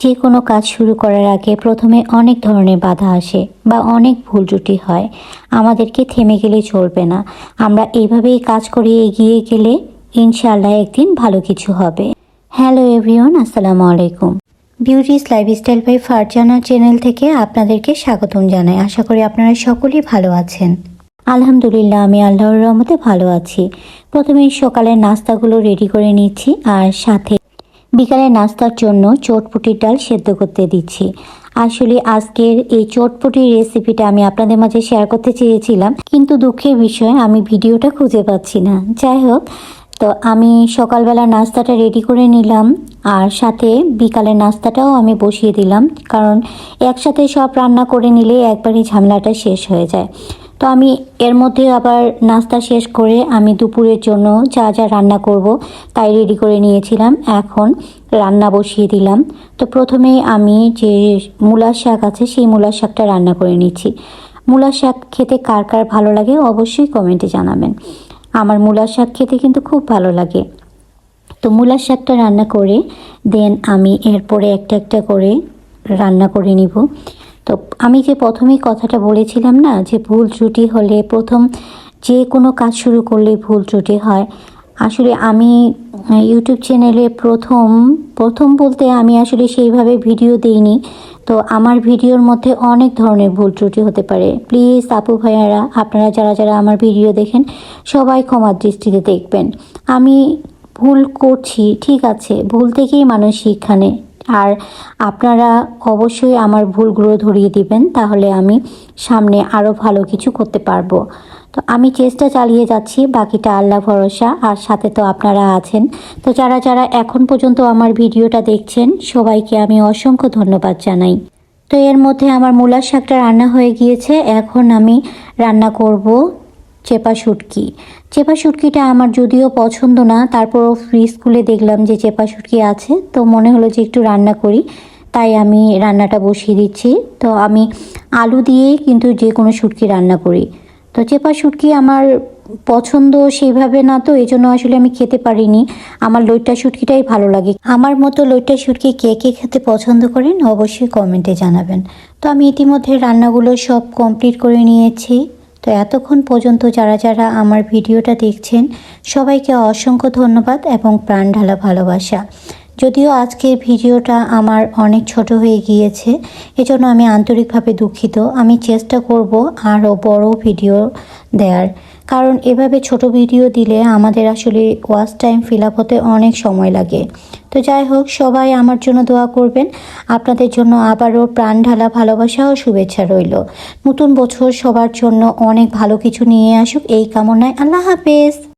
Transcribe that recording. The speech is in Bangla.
যে কোনো কাজ শুরু করার আগে প্রথমে অনেক ধরনের বাধা আসে বা অনেক ভুল ত্রুটি হয়। আমাদেরকে থেমে গেলে চলবে না। আমরা এইভাবেই কাজ করে এগিয়ে গেলে ইনশাআল্লাহ একদিন ভালো কিছু হবে। হ্যালো এভরিওয়ান, আসসালামু আলাইকুম। Beauty's lifestyle by Farzana channel থেকে আপনাদেরকে স্বাগতম জানাই। আশা করি আপনারা সকলেই ভালো আছেন। আলহামদুলিল্লাহ, আমি আল্লাহর রহমতে ভালো আছি। প্রথমে সকালের নাস্তাগুলো রেডি করে নিচ্ছি আর সাথে বিকালে নাস্তার জন্য চটপুটির ডাল সেদ্ধ করতে দিচ্ছি। আসলে আজকের এই চটপুটির রেসিপিটা আমি আপনাদের মাঝে শেয়ার করতে চেয়েছিলাম, কিন্তু দুঃখের বিষয়, আমি ভিডিওটা খুঁজে পাচ্ছি না। যাই হোক, তো আমি সকালবেলা নাস্তাটা রেডি করে নিলাম, আর সাথে বিকালের নাস্তাটাও আমি বসিয়ে দিলাম, কারণ একসাথে সব রান্না করে নিলে একবারই ঝামেলাটা শেষ হয়ে যায়। তো আমি এর মধ্যে আবার নাস্তা শেষ করে আমি দুপুরের জন্য যা যা রান্না করব তাই রেডি করে নিয়েছিলাম। এখন রান্না বসিয়ে দিলাম। তো প্রথমেই আমি যে মূলার শাক আছে সেই মূলার শাকটা রান্না করে নিচ্ছি। মূলার শাক খেতে কার কার ভালো লাগে অবশ্যই কমেন্টে জানাবেন। আমার মূলার শাক খেতে কিন্তু খুব ভালো লাগে। তো মূলার শাকটা রান্না করে দেন আমি এরপরে একটা একটা করে রান্না করে নিব। তো আমি যে প্রথমেই কথাটা বলেছিলাম না, যে ভুল ত্রুটি হলে প্রথম যে কোনো কাজ শুরু করলে ভুল ত্রুটি হয়। আসলে আমি ইউটিউব চ্যানেলে প্রথম প্রথম বলতে আমি আসলে সেইভাবে ভিডিও দিইনি। তো আমার ভিডিওর মধ্যে অনেক ধরনের ভুল ত্রুটি হতে পারে। প্লিজ আপু ভাইয়ারা, আপনারা যারা যারা আমার ভিডিও দেখেন, সবাই ক্ষমার দৃষ্টিতে দেখবেন। আমি ভুল করছি, ঠিক আছে, ভুল থেকেই মানুষ শিক্ষা নেয়। আর আপনারা অবশ্যই আমার ভুলগুলো ধরিয়ে দিবেন, তাহলে আমি সামনে আরও ভালো কিছু করতে পারব। তো আমি চেষ্টা চালিয়ে যাচ্ছি, বাকিটা আল্লাহ ভরসা, আর সাথে তো আপনারা আছেন। তো যারা যারা এখন পর্যন্ত আমার ভিডিওটা দেখছেন, সবাইকে আমি অসংখ্য ধন্যবাদ জানাই। তো এর মধ্যে আমার মূলার শাকটা রান্না হয়ে গিয়েছে, এখন আমি রান্না করব চেপা শুটকি। চেপা শুটকিটা আমার যদিও পছন্দ না, তারপরও ফ্রিজ খুলে দেখলাম যে চেপা শুটকি আছে, তো মনে হলো যে একটু রান্না করি, তাই আমি রান্নাটা বসিয়ে দিচ্ছি। তো আমি আলু দিয়েই কিন্তু যে কোনো শুটকি রান্না করি। তো চেপা শুটকি আমার পছন্দ সেইভাবে না, তো এই জন্য আসলে আমি খেতে পারিনি। আমার লইট্টা শুটকিটাই ভালো লাগে। আমার মতো লইট্টা শুটকি কে কে খেতে পছন্দ করেন অবশ্যই কমেন্টে জানাবেন। তো আমি ইতিমধ্যে রান্নাগুলো সব কমপ্লিট করে নিয়েছি। তো এতক্ষণ পর্যন্ত যারা যারা আমার ভিডিওটা দেখছেন, সবাইকে অসংখ্য ধন্যবাদ এবং প্রাণ ঢালা ভালোবাসা। যদিও আজকের ভিডিওটা আমার অনেক ছোট হয়ে গিয়েছে, এজন্য আমি আন্তরিকভাবে দুঃখিত। আমি চেষ্টা করব আরও বড় ভিডিও দেওয়ার কারণ এভাবে ছোট ভিডিও দিলে আমাদের আসলে ওয়াচ টাইম ফিল আপ হতে অনেক সময় লাগে। তো যাই হোক, সবাই আমার জন্য দোয়া করবেন। আপনাদের জন্য আবারও প্রাণ ঢালা ভালোবাসা ও শুভেচ্ছা রইল। নতুন বছর সবার জন্য অনেক ভালো কিছু নিয়ে আসুক এই কামনায়। আল্লাহ হাফেজ।